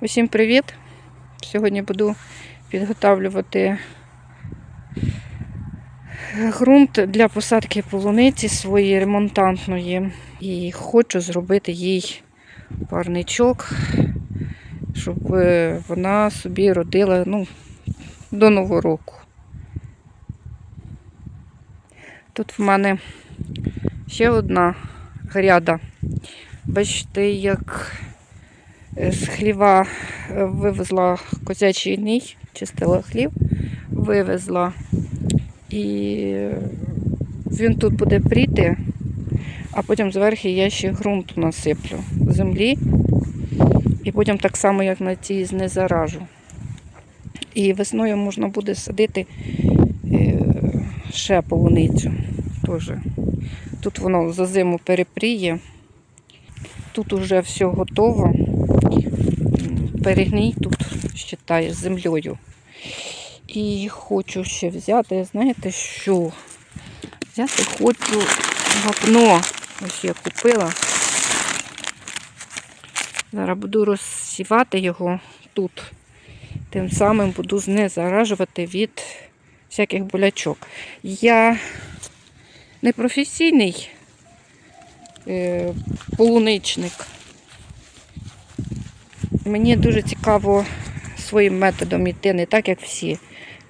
Усім привіт! Сьогодні буду підготовлювати ґрунт для посадки полуниці своєї ремонтантної. І хочу зробити їй парничок, щоб е, вона собі родила ну, до Нового року. Тут в мене ще одна гряда. Бачите, як з хліва е, вивезла козячий ній, чистила хлів, вивезла. І він тут буде пріти, а потім зверху я ще ґрунту насиплю землі. І потім так само, як на цій знезаражу. І весною можна буде садити е, ще полуницю. Теж. Тут воно за зиму перепріє. Тут уже все готово. Перегній тут, вважаю, з землею. І хочу ще взяти, знаєте що? Взяти хочу вапно. Ось я купила. Зараз буду розсівати його тут. Тим самим буду знезаражувати від всяких болячок. Я не професійний е, полуничник. Мені дуже цікаво своїм методом йти, не так, як всі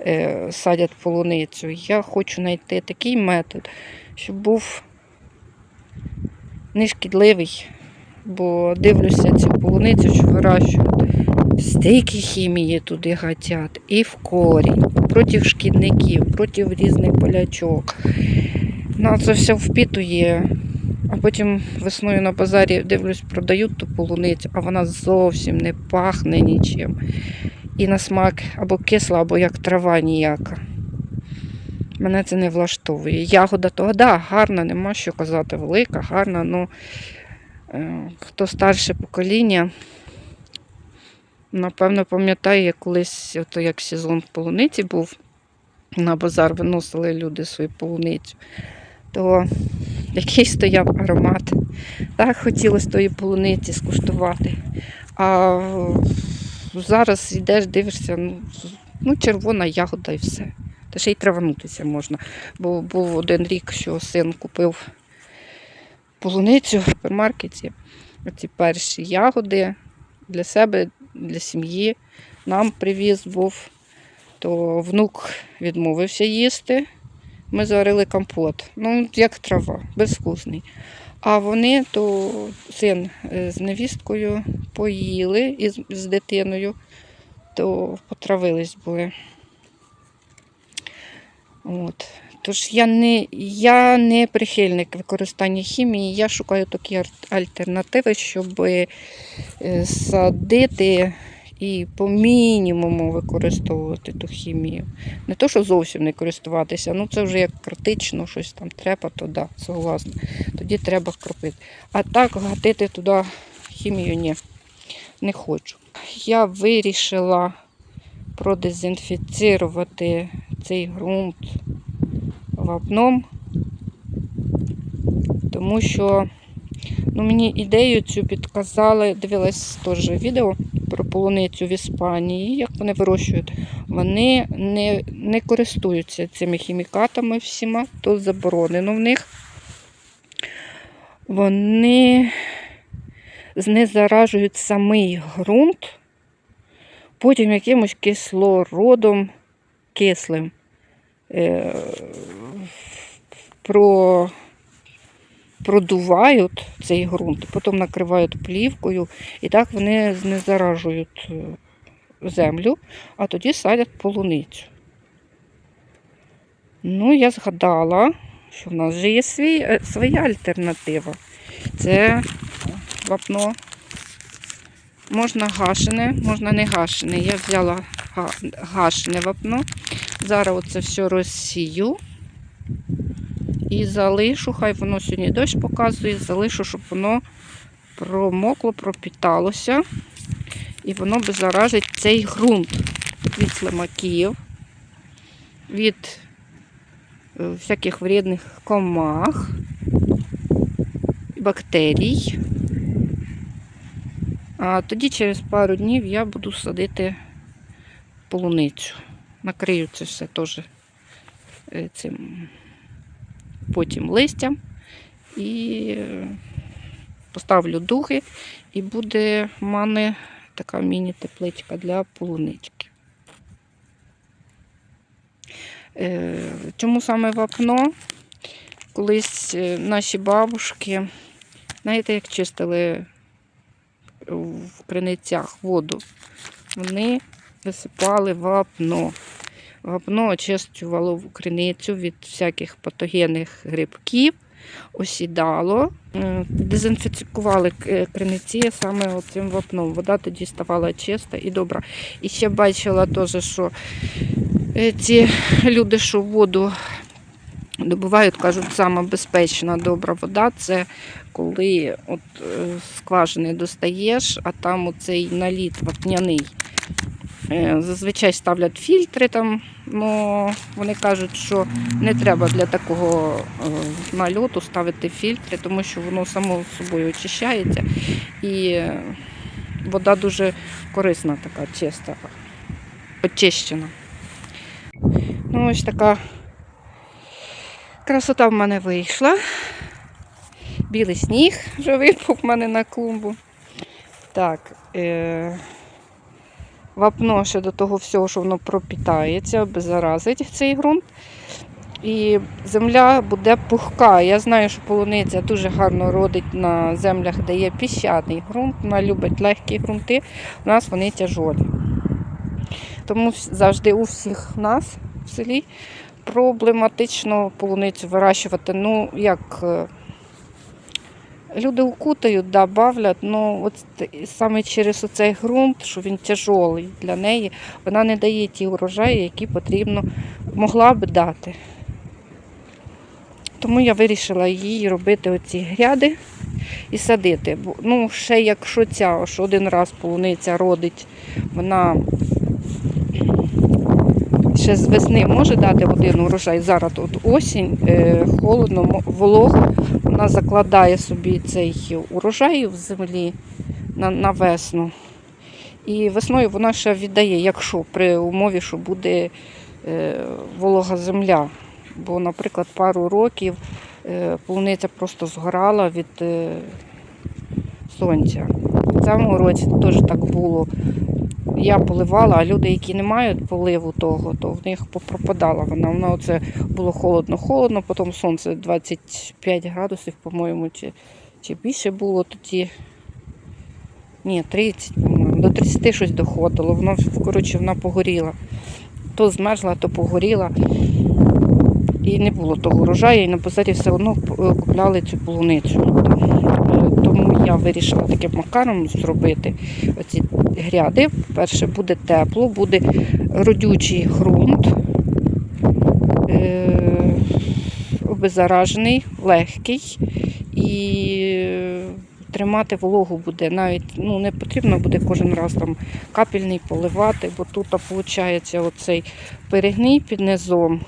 е, садять полуницю. Я хочу знайти такий метод, щоб був нешкідливий, бо дивлюся цю полуницю, що вирощують. Стільки хімії туди гатять, і в корінь, проти шкідників, проти різних болячок. Ну, це все впітує. Потім весною на базарі дивлюсь, продають ту полуницю, а вона зовсім не пахне нічим. І на смак або кисла, або як трава ніяка. Мене це не влаштовує. Ягода того, да, гарна, нема що казати, велика, гарна. Ну е, хто старше покоління, напевно, пам'ятає, колись, ото як сезон полуниці був, на базар виносили люди свою полуницю, то який стояв аромат. Так хотілося тої полуниці скуштувати. А зараз йдеш, дивишся, ну, ну червона ягода і все. Та ще й траванутися можна. Бо був один рік, що син купив полуницю в супермаркеті. Оці перші ягоди для себе, для сім'ї. Нам привіз був, то внук відмовився їсти. Ми зварили компот. Ну, як трава, безвкусний. А вони, то син е, з невісткою поїли і з, дитиною, то потравились були. От. Тож я не, я не прихильник використання хімії, я шукаю такі альтернативи, щоб е, садити і по мінімуму використовувати ту хімію. Не то, що зовсім не користуватися, ну це вже як критично щось там треба, то да, согласна. Тоді треба кропити. А так гатити туди хімію ні, не хочу. Я вирішила продезінфіцірувати цей ґрунт вапном, тому що ну, мені ідею цю підказали, дивилась теж відео про полуницю в Іспанії, як вони вирощують. Вони не, не користуються цими хімікатами всіма, то заборонено в них. Вони знезаражують самий ґрунт, потім якимось кислородом кислим. Е, про, продувають цей ґрунт, потім накривають плівкою, і так вони знезаражують е, землю, а тоді садять полуницю. Ну, я згадала, що в нас вже є свій, е, своя альтернатива. Це вапно. Можна гашене, можна не гашене. Я взяла гашене вапно. Зараз оце все розсію і залишу, хай воно сьогодні дощ показує, залишу, щоб воно промокло, пропіталося. І воно беззаражить цей ґрунт від слимаків, від е, всяких вредних комах, бактерій. А тоді через пару днів я буду садити полуницю. Накрию це все теж е, цим потім листям і поставлю дуги, і буде в мене така міні-тепличка для полунички. Е, Чому саме вапно? Колись е, наші бабушки, знаєте, як чистили в криницях воду, вони висипали вапно. Вапно очищувало криницю від всяких патогенних грибків, осідало, Е, дезінфікували е, криниці саме цим вапном. Вода тоді ставала чиста і добра. І ще бачила теж, що е, ці люди, що воду добувають, кажуть, сама безпечна добра вода це коли от скважини достаєш, а там оцей наліт вапняний. Е, Зазвичай ставлять фільтри там, але вони кажуть, що не треба для такого е, нальоту ставити фільтри, тому що воно само собою очищається і вода дуже корисна, така чиста, очищена. Ну, ось така красота в мене вийшла. Білий сніг вже випав в мене на клумбу. Так, е- вапно ще до того всього, що воно пропітається, обеззаразить цей ґрунт. І земля буде пухка. Я знаю, що полуниця дуже гарно родить на землях, де є піщаний ґрунт. Вона любить легкі ґрунти. У нас вони тяжолі. Тому завжди у всіх нас в селі проблематично полуницю вирощувати. Ну, як е, люди укутають, да, бавлять, ну от саме через оцей ґрунт, що він тяжолий для неї, вона не дає ті урожаї, які потрібно могла б дати. Тому я вирішила їй робити оці гряди і садити. Ну, ще якщо ця, що один раз полуниця родить, вона ще з весни може дати один урожай. Зараз тут осінь, е, холодно, волого. Вона закладає собі цей урожай в землі на, на весну. І весною вона ще віддає, якщо при умові, що буде е, волога земля. Бо, наприклад, пару років е, полуниця просто згорала від е, сонця. В цьому році теж так було. Я поливала, а люди, які не мають поливу того, то в них попропадала вона. Вона оце було холодно-холодно, потім сонце 25 градусів, по-моєму, чи, чи більше було тоді. Ні, 30, по-моєму, до 30 щось доходило. Воно, коротше, вона погоріла. То змерзла, то погоріла. І не було того урожаю, і на базарі все одно купляли цю полуницю. Тому я вирішила таким макаром зробити оці гряди. Перше буде тепло, буде родючий ґрунт, е, обеззаражений, легкий і тримати вологу буде. Навіть ну, не потрібно буде кожен раз там капельний поливати, бо тут виходить оцей перегній під низом.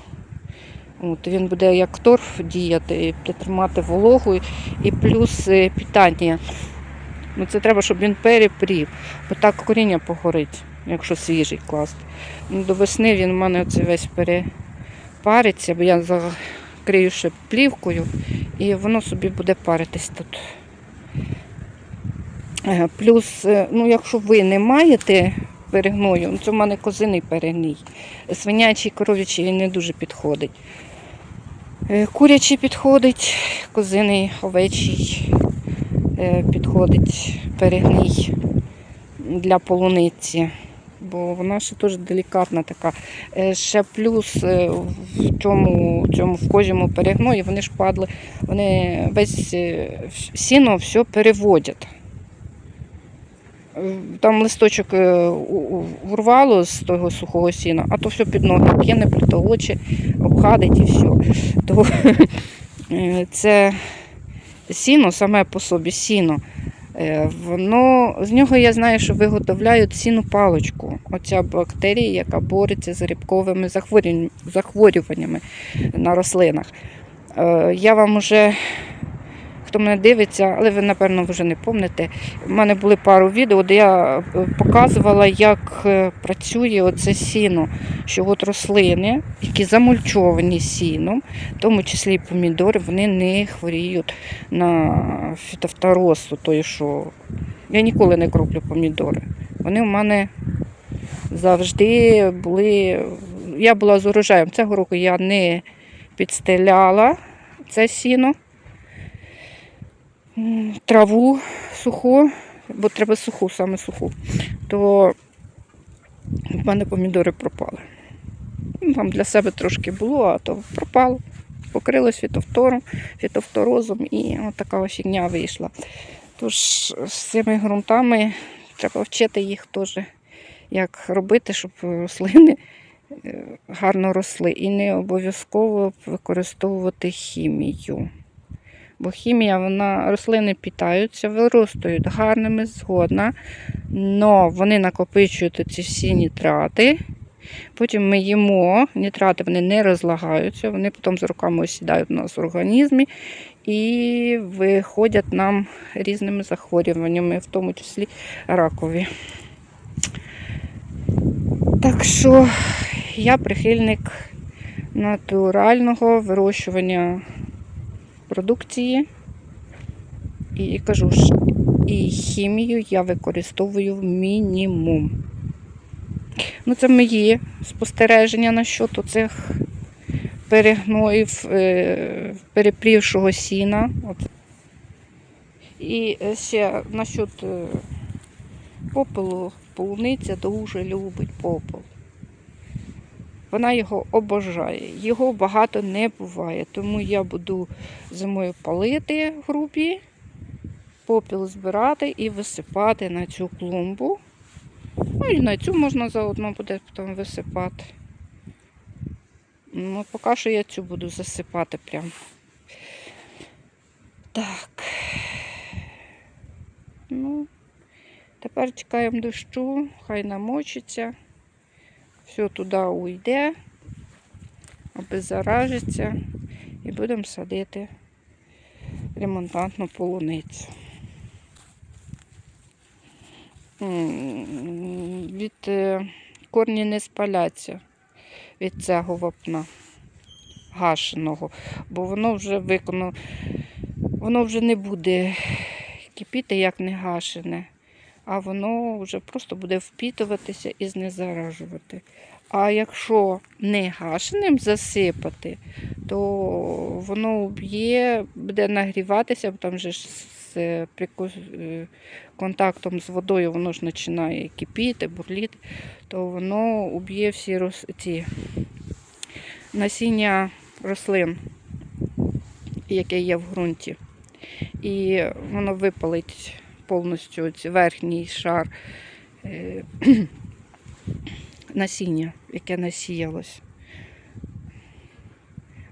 От, він буде як торф діяти, і тримати вологу і плюс е, питання. Ну, це треба, щоб він перепрів, бо так коріння погорить, якщо свіжий класти. Ну, до весни він в мене оце весь перепариться, бо я закрию ще плівкою, і воно собі буде паритись тут. Е, Плюс, е, ну, якщо ви не маєте перегною, ну, це в мене козиний перегній. Свинячий, коров'ячий він не дуже підходить. Е, Курячий підходить, козиний, овечий е, підходить перегній для полуниці, бо вона ще теж делікатна така. Е, Ще плюс в цьому, цьому в кожному перегної вони ж падли, вони весь сіно все переводять. Там листочок е, урвало з того сухого сіна, а то все під ноги п'є, притолоче, обхадить і все. То е, це сіно саме по собі сіно. е, Воно, з нього я знаю, що виготовляють сіну паличку. Оця бактерія, яка бореться з грибковими захворюваннями на рослинах. Я вам уже, хто мене дивиться, але ви, напевно, вже не пам'ятаєте. У мене були пару відео, де я е, показувала, як е, працює оце сіно. Що от рослини, які замульчовані сіном, в тому числі і помідори, вони не хворіють на фітофтороз, той, що я ніколи не кроплю помідори. Вони в мене завжди були. Я була з урожаєм. Цього року я не підстеляла це сіно, траву суху, бо треба суху, саме суху, то в мене помідори пропали. Ну, Там для себе трошки було, а то пропало. Покрилось фітофтором, фітофторозом і от така фігня вийшла. Тож з цими ґрунтами треба вчити їх теж, як робити, щоб рослини е, гарно росли. І не обов'язково використовувати хімію. Бо хімія, вона рослини питаються, виростають гарними згодна, але вони накопичують ці всі нітрати. Потім ми їмо, нітрати вони не розлагаються, вони потім з роками осідають у нас в організмі і виходять нам різними захворюваннями, в тому числі ракові. Так що я прихильник натурального вирощування продукції. І кажу ж, і хімію я використовую мінімум. Ну, це мої спостереження насчет цих перегноїв, е, перепрівшого сіна. От. І е, ще насчет е, попелу, полуниця дуже любить попел. Вона його обожає. Його багато не буває, тому я буду зимою палити в групі, попіл збирати і висипати на цю клумбу. Ну і на цю можна заодно буде потім висипати. Ну, поки що я цю буду засипати прям. Так. Ну, тепер чекаємо дощу, хай намочиться. Все туди уйде, обеззаражиться і будемо садити ремонтантну полуницю. Від е, корні не спаляться від цього вапна гашеного, бо воно вже виконано, воно вже не буде кипіти, як не гашене, а воно вже просто буде впітуватися і знезаражувати. А якщо не гашеним засипати, то воно уб'є, буде нагріватися, бо там же з е, е, контактом з водою воно ж починає кипіти, бурліти, то воно уб'є всі рос... ці насіння рослин, яке є в ґрунті. І воно випалить повністю цей верхній шар е, насіння, яке насіялось.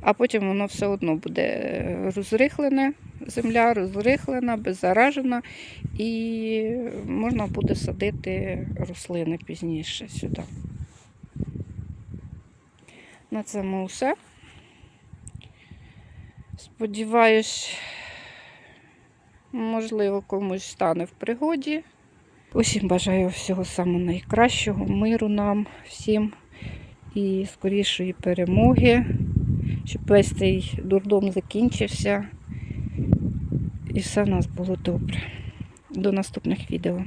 А потім воно все одно буде розрихлене, земля розрихлена, беззаражена, і можна буде садити рослини пізніше сюди. На цьому все. Сподіваюсь, можливо, комусь стане в пригоді. Усім бажаю всього самого найкращого, миру нам всім і скорішої перемоги, щоб весь цей дурдом закінчився і все в нас було добре. До наступних відео.